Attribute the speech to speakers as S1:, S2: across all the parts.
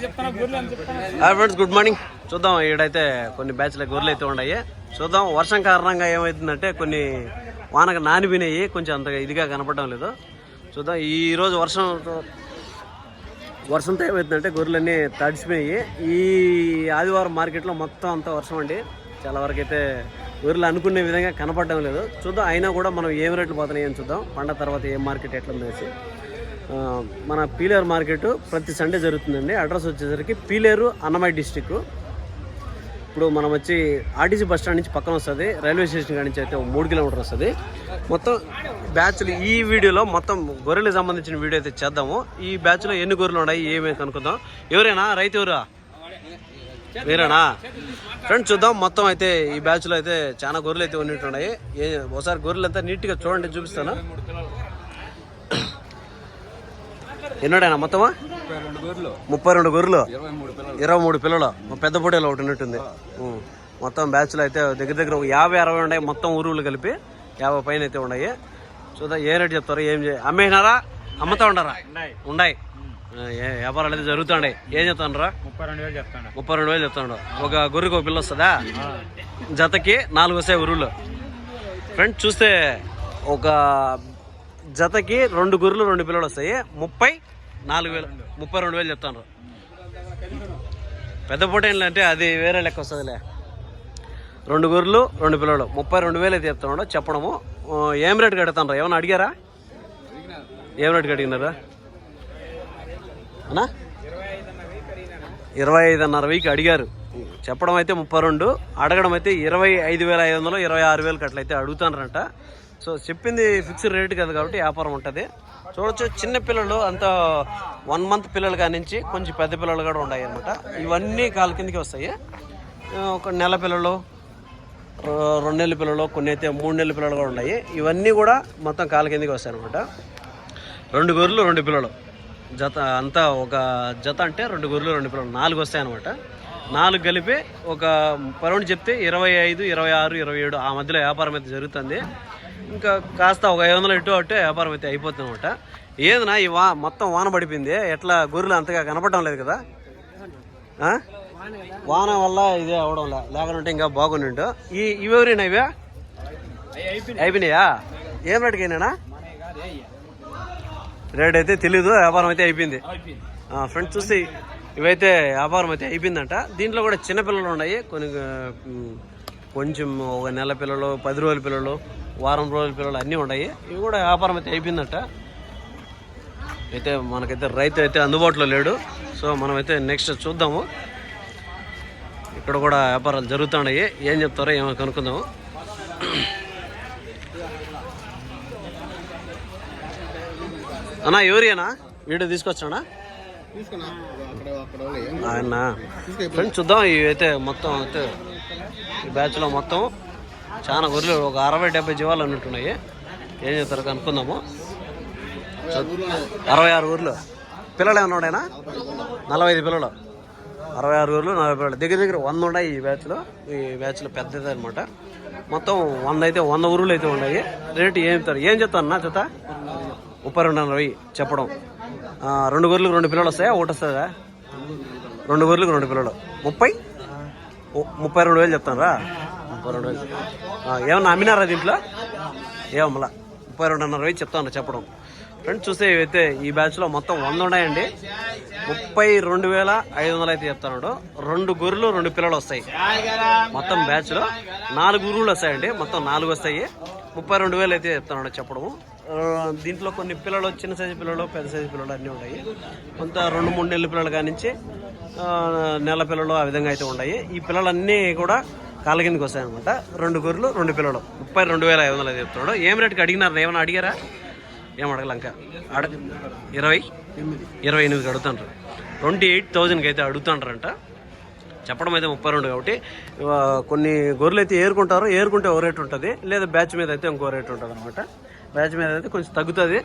S1: Hi friends good morning. చూద్దాం ఈడైతే కొన్ని బ్యాచ్ల గొర్రెలు అయితే ఉన్నాయి చూద్దాం వర్షం కారణంగా ఏమవుతుందంటే కొన్ని వానకు నానిపోయినాయి. కొంచెం అంతగా ఇదిగా కనపడడం లేదు. చూద్దాం ఈరోజు వర్షం వర్షంతో ఏమవుతుందంటే గొర్రెలన్నీ తడిచిపోయాయి ఈ ఆదివారం మార్కెట్లో మొత్తం అంతా వర్షం అండి. చాలా వరకు అయితే గొర్రెలు అనుకునే విధంగా కనపడడం లేదు. చూద్దాం అయినా కూడా మనం ఏం రేట్లు పోతున్నాయి అని చూద్దాం. పండ తర్వాత ఏం మార్కెట్ ఎట్లా ఉందేసి మన పీలేరు మార్కెట్ ప్రతి సండే జరుగుతుందండి. అడ్రస్ వచ్చేసరికి పీలేరు అన్నమయ్య డిస్టిక్ ఇప్పుడు మనం వచ్చి ఆర్టీసీ బస్ స్టాండ్ నుంచి పక్కన వస్తుంది. రైల్వే స్టేషన్ కాడి నుంచి అయితే మూడు కిలోమీటర్ వస్తుంది. మొత్తం బ్యాచ్లు ఈ వీడియోలో మొత్తం గొర్రెలకు సంబంధించిన వీడియో అయితే చేద్దాము. ఈ బ్యాచ్లో ఎన్ని గొర్రెలు ఉన్నాయి ఏమేమి కనుక్కుందాం. ఎవరైనా? రైతు ఎవరా? వేరేనా ఫ్రెండ్స్ చూద్దాం. మొత్తం అయితే ఈ బ్యాచ్లో అయితే చాలా గొర్రెలు అయితే ఉన్నట్టున్నాయి ఏ ఒకసారి గొర్రెలు అంతా నీట్గా చూడండి చూపిస్తాను. ఎన్నడైనా మొత్తమా? ముప్పై రెండు గొర్రెలు. ఇరవై మూడు పిల్లలు. మా పెద్ద పొడేలో ఒకటి ఉన్నట్టుంది. మొత్తం బ్యాచ్లో అయితే దగ్గర దగ్గర ఒక యాభై అరవై ఉన్నాయి. మొత్తం ఊరువులు కలిపి యాభై పైన అయితే ఉన్నాయి. చూద్దాం ఏ రేట్ చెప్తారు ఏం చే అమ్మేసినారా? అమ్ముతా ఉండరా? ఉన్నాయి. వ్యాపారాలు అయితే జరుగుతుండే ఏం చెప్తానరా
S2: ముప్పై రెండు వేలు చెప్తాను.
S1: ముప్పై రెండు వేలు చెప్తాడు. ఒక గొర్రెకి ఒక పిల్ల వస్తుందా? జతకి నాలుగు వస్తాయి ఉరువులు ఫ్రెండ్ చూస్తే ఒక జతకి రెండు గుర్రలు రెండు పిల్లలు వస్తాయి. ముప్పై నాలుగు వేలు ముప్పై రెండు వేలు చెప్తాను పెద్ద పొటైన్లు అంటే అది వేరే లెక్క వస్తుందిలే. రెండు గొర్రెలు రెండు పిల్లలు. ముప్పై రెండు వేలు అయితే చెప్తున్నాడు చెప్పడము. ఏం రేటు కడతాను ఏమన్నా అడిగారా? ఏం రేటు అడిగినారా అన్నా? ఇరవై ఐదున్నర వెయ్యికి అడిగారు. చెప్పడం అయితే ముప్పై రెండు అడగడం అయితే ఇరవై ఐదు వేల ఐదు వందలు ఇరవై ఆరు వేలకు అట్లయితే అడుగుతానరంట సో చెప్పింది ఫిక్స్డ్ రేట్ కదా కాబట్టి వ్యాపారం ఉంటుంది. చూడొచ్చు చిన్న పిల్లలు అంత వన్ మంత్ పిల్లలు కానించి కొంచెం పెద్ద పిల్లలు కూడా ఉన్నాయి అనమాట ఇవన్నీ కాలు కిందకి వస్తాయి. ఒక నెల పిల్లలు రెండు నెలల పిల్లలు కొన్ని అయితే మూడు నెలల పిల్లలు కూడా ఉన్నాయి. ఇవన్నీ కూడా మొత్తం కాలు కిందకి వస్తాయి అనమాట రెండు గొర్రెలు రెండు పిల్లలు. జత అంతా ఒక జత అంటే రెండు గొర్రెలు రెండు పిల్లలు. నాలుగు వస్తాయి అనమాట నాలుగు కలిపి ఒక పరౌండ్ చెప్తే ఇరవై ఐదు ఇరవై ఆరు ఇరవై ఏడు ఆ మధ్యలో వ్యాపారం అయితే జరుగుతుంది. ఇంకా కాస్త ఒక ఐదు వందలు ఇటు అట్టే వ్యాపారం అయితే అయిపోతుందన్నమాట ఏదినా ఏదన్నా ఈ వా మొత్తం వాన పడిపోయింది. ఎట్లా గొర్రెలు అంతగా కనపడడం లేదు కదా? వాన వల్ల ఇదే అవడం లే లేకుంటే ఇంకా బాగుండు ఈ ఇవెవరైనా ఇవే? అయిపోయినాయా? ఏం రేటుకి అయినా రేట్ అయితే తెలీదు. వ్యాపారం అయితే అయిపోయింది. ఫ్రెండ్స్ చూసి ఇవైతే వ్యాపారం అయితే అయిపోయిందంట. దీంట్లో కూడా చిన్నపిల్లలు ఉన్నాయి. కొన్ని కొంచెం ఒక నెల పిల్లలు పది రోజుల పిల్లలు వారం రోజుల పిల్లలు అన్నీ ఉన్నాయి. ఇవి కూడా వ్యాపారం అయితే అయిపోయిందంట. అయితే మనకైతే రైతు అయితే అందుబాటులో లేడు. సో మనమైతే నెక్స్ట్ చూద్దాము. ఇక్కడ కూడా వ్యాపారాలు జరుగుతున్నాయి. ఏం చెప్తారో ఏమో కనుక్కుందాము. అన్నా ఎవరియనా? వీడియో తీసుకొచ్చానా ఆయన? ఫ్రెండ్స్ చూద్దాం. ఇవి అయితే మొత్తం అయితే ఈ బ్యాచ్లో మొత్తం చాలా గొర్రెలు ఒక అరవై డెబ్బై జీవాలు అన్నట్టున్నాయి. ఏం చెప్తారో కనుక్కుందాము. అరవై ఆరు ఊర్లు. పిల్లలు ఏమన్నా ఉన్నాయనా? నలభై ఐదు పిల్లలు. అరవై ఆరు ఊర్లు నలభై పిల్లలు. దగ్గర దగ్గర వంద ఉన్నాయి ఈ బ్యాచ్లో ఈ బ్యాచ్లో పెద్దది అనమాట మొత్తం వంద అయితే వంద ఊర్లు అయితే ఉన్నాయి. రేటు ఏం చెప్తారు? ఏం చెప్తాను నా చేత ముప్పై రెండు వందల వెయ్యి చెప్పడం. రెండు గొర్రెలకు రెండు పిల్లలు వస్తాయా? ఒకటి వస్తుందా? రెండు గొర్రెలకు రెండు పిల్లలు. ముప్పై? ముప్పై రెండు వేలు చెప్తాను ముప్పై రెండు వేలు. ఏమన్నా అమ్మినారా దీంట్లో? ఏమలా ముప్పై రెండున్నర వేలు చెప్తాను చెప్పడం. ఫ్రెండ్స్ చూస్తే ఇవైతే ఈ బ్యాచ్లో మొత్తం వంద ఉన్నాయండి. ముప్పై రెండు వేల ఐదు వందలు అయితే చెప్తున్నాడు రెండు గొర్రెలు రెండు పిల్లలు వస్తాయి. మొత్తం బ్యాచ్లో నాలుగు గురువులు వస్తాయండి. మొత్తం నాలుగు వస్తాయి. ముప్పై రెండు వేలు అయితే చెప్తున్నాడు చెప్పడము. దీంట్లో కొన్ని పిల్లలు చిన్న సైజు పిల్లలు పెద్ద సైజు పిల్లలు అన్నీ ఉన్నాయి. కొంత రెండు మూడు నెలల పిల్లలు కానించి నెల పిల్లలు ఆ విధంగా అయితే ఉన్నాయి. ఈ పిల్లలన్నీ కూడా కాళ్ళ కిందకి వస్తాయన్నమాట. రెండు గొర్రెలు రెండు పిల్లలు. ముప్పై రెండు వేల ఐదు వందలు చెప్తున్నాడు. ఏం రేటుకి అడిగినారు? ఏమైనా అడిగారా? ఏం అడగలంక అడ ఇరవై? ఇరవై ఎనిమిదికి అడుగుతాండ్రు. ట్వంటీ ఎయిట్ థౌజండ్కి అయితే అడుగుతాండ్రంట. చెప్పడం అయితే ముప్పై రెండు కాబట్టి కొన్ని గొర్రెలు అయితే ఏరుకుంటారు. ఏరుకుంటే ఓ రేటు ఉంటుంది. లేదా బ్యాచ్ మీద అయితే ఇంకో రేటు ఉంటుంది అనమాట బ్యాచ్ మీద అయితే కొంచెం తగ్గుతుంది.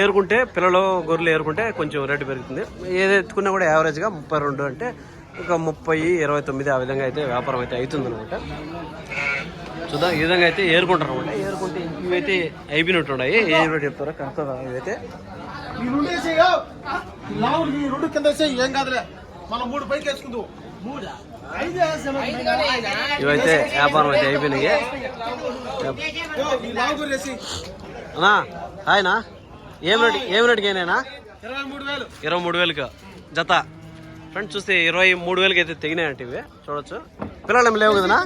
S1: ఏరుకుంటే పిల్లలు గొర్రెలు ఏరుకుంటే కొంచెం రేటు పెరుగుతుంది. ఏది ఎత్తుకున్నా కూడా యావరేజ్గా ముప్పై రెండు అంటే ఒక ముప్పై ఇరవై తొమ్మిది ఆ విధంగా అయితే వ్యాపారం అయితే అవుతుంది అనమాట చూద్దాం ఈ విధంగా అయితే ఏరుకుంటారు అనమాట ఏరుకుంటే ఇవైతే అయిపోయినట్టు ఉన్నాయి. ఏ రేటు చెప్తారో కరెక్ట్గా ఇవైతే.
S2: ఈ రెండు ఏం కాదులే. మనం మూడు పైకి వేసుకుందాం. మూడా?
S1: ఇవైతే వ్యాపారం అయితే అయిపోయినాయి. అన్నా హాయ్నా ఏం రేటు ఏం రేటుకి అయినా
S2: ఇరవై మూడు
S1: వేలకు. జత. ఫ్రెండ్స్ చూస్తే ఇరవై మూడు వేలకి అయితే తెగినాయంట ఇవి. చూడొచ్చు. పిల్లలు ఏమి లేవు కదనా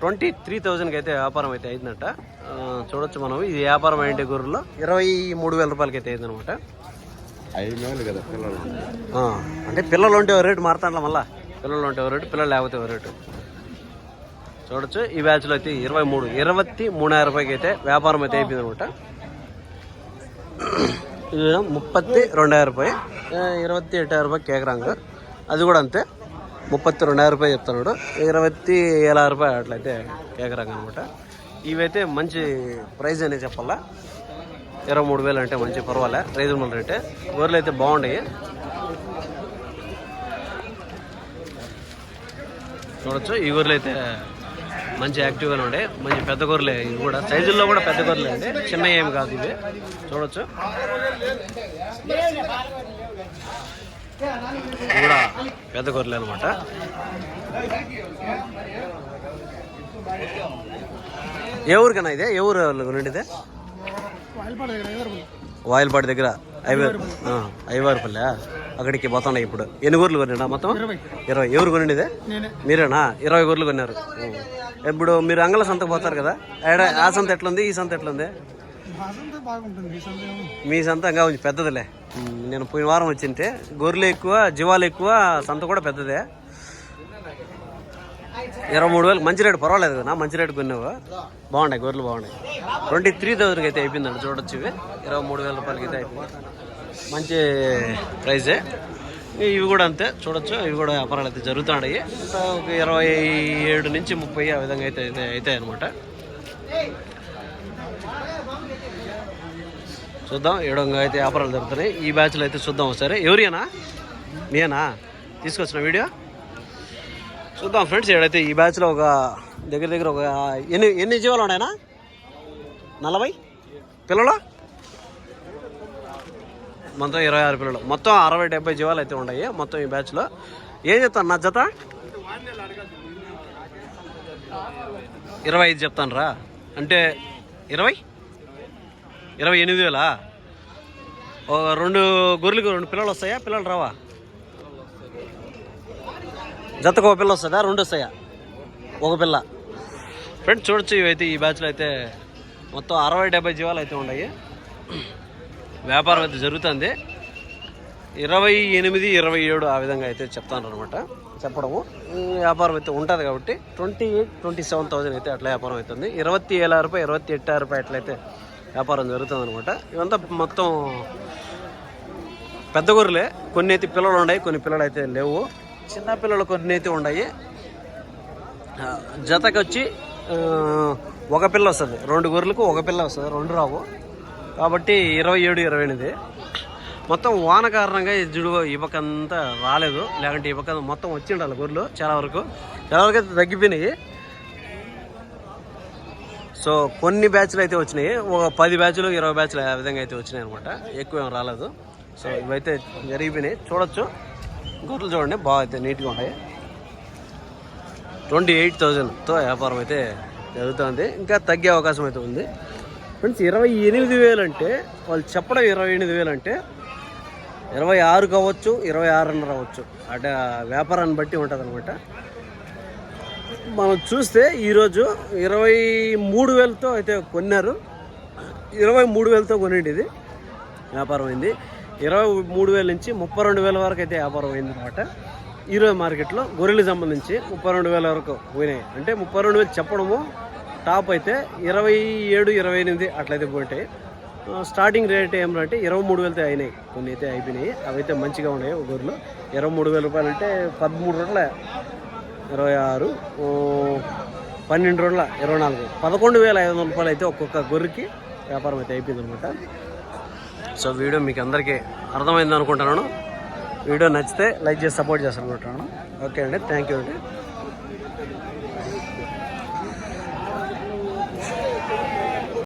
S1: ట్వంటీ త్రీ థౌజండ్కి అయితే వ్యాపారం అయితే అయిందంట. చూడొచ్చు మనం. ఇది వ్యాపారం అయింటే గొర్రెలో. ఇరవై మూడు వేల రూపాయలకి అయితే అయిందనమాట
S3: పిల్లలు.
S1: అంటే పిల్లలు ఉంటే రేటు మారుతాంట్ల మళ్ళా. పిల్లలు ఉంటే ఓ రేటు? పిల్లలు లేకపోతే ఓ రేటు? చూడొచ్చు. ఈ బ్యాచ్లో అయితే ఇరవై మూడు ఇరవై మూడున్నర రూపాయకి అయితే వ్యాపారం అయితే అయిపోయింది అనమాట ఇది ముప్పత్తి రెండాయిరం రూపాయి ఇరవై ఎట్టాయిరం రూపాయి కేకరాంగ అది కూడా అంతే. ముప్పత్తి రెండాయిరం రూపాయలు చెప్తున్నాడు ఇరవై ఏళ్ళ రూపాయలు అట్లయితే కేకరాంగ అనమాట. ఇవైతే మంచి ప్రైజ్ అనేది చెప్పాలా? ఇరవై మూడు వేలు అంటే మంచి పర్వాలే. రీజనబుల్ రేటే. గొర్రెలు అయితే బాగున్నాయి చూడొచ్చు. ఈ గొర్రెలు అయితే మంచి యాక్టివ్గానే ఉండే. మంచి పెద్ద గొర్రెలే ఇవి కూడా. సైజుల్లో కూడా పెద్ద గొర్రెలే అండి. చిన్న ఏమి కాదు ఇవి. చూడొచ్చు. కూడా పెద్ద గొర్రెలే అనమాట ఏ ఊరికన్నా ఇదే? ఏ ఊరు నుండిదే? వాయిల్పాటి దగ్గర. ఐవారు ఐవారుపల్లె. అక్కడికి పోతున్నాయి ఇప్పుడు. ఎన్ని గొర్రెలు కొన్నా మొత్తం? ఇరవై. ఎవరు కొనిండిదే మీరేనా? ఇరవై గొర్రెలు కొన్నారు. ఇప్పుడు మీరు అంగళ సంతకు పోతారు కదా? ఆ సంత ఎట్లుంది? ఈ సంత ఎట్లుంది? మీ సంత ఇంకా కొంచెం పెద్దదిలే. నేను పోయిన వారం వచ్చింటే గొర్రెలు ఎక్కువ జీవాలు ఎక్కువ సంత కూడా పెద్దదే. ఇరవై మూడు వేలు. మంచి రేటు పర్వాలేదు కదా మంచి రేటు కొన్నావు. బాగున్నాయి గొర్రెలు బాగున్నాయి. ట్వంటీ త్రీ థౌసండ్కి అయితే అయిపోయిందండి చూడొచ్చు ఇవి. ఇరవై మూడు వేల రూపాయలకి అయితే అయిపోయింది. మంచి ప్రైజే. ఇవి కూడా అంతే చూడొచ్చు. ఇవి కూడా వ్యాపారాలు అయితే జరుగుతున్నాయి. ఒక ఇరవై ఏడు నుంచి ముప్పై ఆ విధంగా అయితే అయితే అవుతాయి అనమాట చూద్దాం ఏడంగా అయితే వ్యాపారాలు జరుగుతున్నాయి. ఈ బ్యాచ్లో అయితే చూద్దాం ఒకసారి. ఎవరియనా? నేనా తీసుకొచ్చిన వీడియో? చూద్దాం ఫ్రెండ్స్ ఏడైతే ఈ బ్యాచ్లో ఒక దగ్గర దగ్గర ఒక ఎన్ని ఎన్ని జీవాలు ఉన్నాయనా నలభై? పిల్లలు? మొత్తం ఇరవై ఆరు పిల్లలు. మొత్తం అరవై డెబ్బై జీవాలు అయితే ఉన్నాయి మొత్తం ఈ బ్యాచ్లో ఏం చెప్తాను నా జత? ఇరవై ఐదు చెప్తాను రా అంటే ఇరవై? ఇరవై ఎనిమిది వేలా? ఒక రెండు గొర్రెలకు రెండు పిల్లలు వస్తాయా? పిల్లలు రావా? జతకు ఒక పిల్ల వస్తుందా? రెండు వస్తాయా? ఒక పిల్ల. ఫ్రెండ్స్ చూడొచ్చు ఇవైతే ఈ బ్యాచ్లో అయితే మొత్తం అరవై డెబ్బై జీవాలు అయితే ఉన్నాయి. వ్యాపారం అయితే జరుగుతుంది. ఇరవై ఎనిమిది ఇరవై ఏడు ఆ విధంగా అయితే చెప్తాను అనమాట చెప్పడము. ఈ వ్యాపారం అయితే ఉంటుంది కాబట్టి twenty eight twenty seven thousand అయితే అట్లా వ్యాపారం అవుతుంది. ఇరవై ఏళ్ళ రూపాయి ఇరవై ఎట్టాయిరం రూపాయి అట్లయితే వ్యాపారం జరుగుతుంది అనమాట ఇవంతా మొత్తం పెద్ద గొర్రెలే. కొన్ని అయితే పిల్లలు ఉన్నాయి కొన్ని పిల్లలు అయితే లేవు. చిన్నపిల్లలు కొన్ని అయితే ఉన్నాయి జతకొచ్చి జతకి వచ్చి ఒక పిల్ల వస్తుంది. రెండు గొర్రెలకు ఒక పిల్ల వస్తుంది. రెండు రావు. కాబట్టి ఇరవై ఏడు ఇరవై ఎనిమిది. మొత్తం వాన కారణంగా జుడు ఈ పక్క అంతా రాలేదు. లేకుంటే ఈ పక్క మొత్తం వచ్చి ఉండాలి గొర్రెలు చాలా వరకు. చాలా వరకు అయితే తగ్గిపోయినాయి. సో కొన్ని బ్యాచ్లు అయితే వచ్చినాయి. ఒక పది బ్యాచ్లు ఇరవై బ్యాచ్లు ఆ విధంగా అయితే వచ్చినాయి అనమాట ఎక్కువ ఏం రాలేదు. సో ఇవైతే జరిగిపోయినాయి. చూడొచ్చు. గొర్రెలు చూడండి బాగా అయితే నీట్గా ఉన్నాయి ట్వంటీ ఎయిట్ థౌజండ్తో వ్యాపారం అయితే జరుగుతుంది. ఇంకా తగ్గే అవకాశం అయితే ఉంది. ఫ్రెండ్స్ ఇరవై ఎనిమిది వేలు అంటే వాళ్ళు చెప్పడం ఇరవై ఎనిమిది వేలు అంటే ఇరవై ఆరు కావచ్చు ఇరవై ఆరున్నర అవ్వచ్చు. అంటే వ్యాపారాన్ని బట్టి ఉంటుంది అనమాట మనం చూస్తే ఈరోజు ఇరవై మూడు వేలతో అయితే కొన్నారు. ఇరవై మూడు వేలతో కొనేది ఇది వ్యాపారం అయింది. ఇరవై మూడు వేల నుంచి ముప్పై రెండు వేల వరకు అయితే వ్యాపారం అయింది అనమాట ఈరోజు మార్కెట్లో గొర్రెలకు సంబంధించి ముప్పై రెండు వేల వరకు పోయినాయి. అంటే ముప్పై రెండు వేలు చెప్పడము టాప్ అయితే ఇరవై ఏడు ఇరవై ఎనిమిది అట్లయితే పోయింటాయి స్టార్టింగ్ రేట్ ఏమంటే ఇరవై మూడు వేలతో అయినాయి. కొన్ని అయితే అయిపోయినాయి. అవి అయితే మంచిగా ఉన్నాయి గొర్రెలు. ఇరవై మూడు వేల రూపాయలు అంటే పదమూడు రోజుల ఇరవై ఆరు పన్నెండు రోజుల ఇరవై నాలుగు. పదకొండు వేల ఐదు వందల రూపాయలు అయితే ఒక్కొక్క గొర్రెకి వ్యాపారం అయితే అయిపోయింది అనమాట సో వీడియో మీకు అందరికీ అర్థమైంది అనుకుంటున్నాను వీడియో నచ్చితే లైక్ చేసి సపోర్ట్ చేస్తాను అనుకుంటున్నాను. ఓకే అండి. థ్యాంక్ యూ అండి.